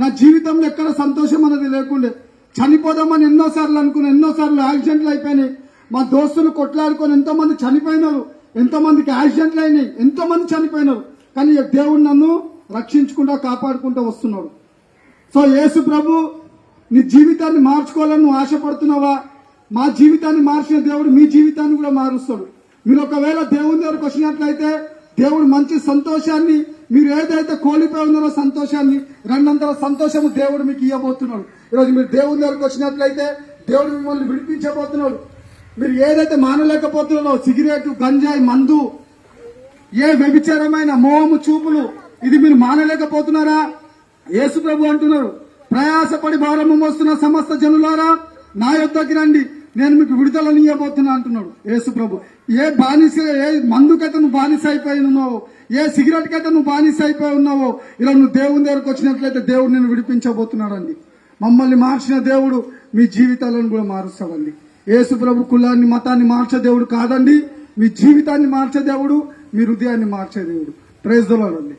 నా జీవితంలో ఎక్కడ సంతోషం అనేది లేకుండే చనిపోదామని ఎన్నోసార్లు అనుకుని ఎన్నోసార్లు యాక్సిడెంట్లు అయిపోయినాయి. మా దోస్తులు కొట్లాడుకొని ఎంతోమంది చనిపోయినారు ఎంతోమందికి యాక్సిడెంట్లు అయినాయి ఎంతోమంది చనిపోయినారు. కానీ దేవుడు నన్ను రక్షించుకుంటా కాపాడుకుంటూ వస్తున్నాడు. సో యేసు ప్రభు నీ జీవితాన్ని మార్చుకోవాలని నువ్వు ఆశపడుతున్నావా? మా జీవితాన్ని మార్చిన దేవుడు మీ జీవితాన్ని కూడా మారుస్తాడు. మీరు ఒకవేళ దేవుని దగ్గరకు వచ్చినట్లయితే దేవుడు మంచి సంతోషాన్ని మీరు ఏదైతే కోల్పోయి ఉన్నారో సంతోషాన్ని రెండంతల సంతోషము దేవుడు మీకు ఇవ్వబోతున్నాడు ఈరోజు మీరు దేవుని దగ్గరకు వచ్చినట్లయితే దేవుడు మిమ్మల్ని విడిపించబోతున్నాడు. మీరు ఏదైతే మానలేకపోతున్నారో సిగరెట్ గంజాయి మందు ఏ వ్యభిచారమైన మోహము చూపులు ఇది మీరు మానలేకపోతున్నారా? యేసు ప్రభు అంటున్నారు ప్రయాసపడి భారము మోస్తున్న సమస్త జనులారా నా యొద్దకి రండి. నేను మీకు విడుదలనియబోతున్నా అంటున్నాడు యేసు ప్రభు. ఏ బానిస ఏ మందుకైతే నువ్వు బానిస అయిపోయి ఉన్నావో ఏ సిగరెట్ కైతే నువ్వు బానిస అయిపోయి ఉన్నావో ఇలా నువ్వు దేవుని దగ్గరకు వచ్చినట్లయితే దేవుడు నేను విడిపించబోతున్నాడండి. మమ్మల్ని మార్చిన దేవుడు మీ జీవితాలను కూడా మారుస్తాడండి. యేసు ప్రభు కులాన్ని మతాన్ని మార్చే దేవుడు కాదండి. మీ జీవితాన్ని మార్చే దేవుడు మీ హృదయాన్ని మార్చే దేవుడు. ప్రైజ్ అండి.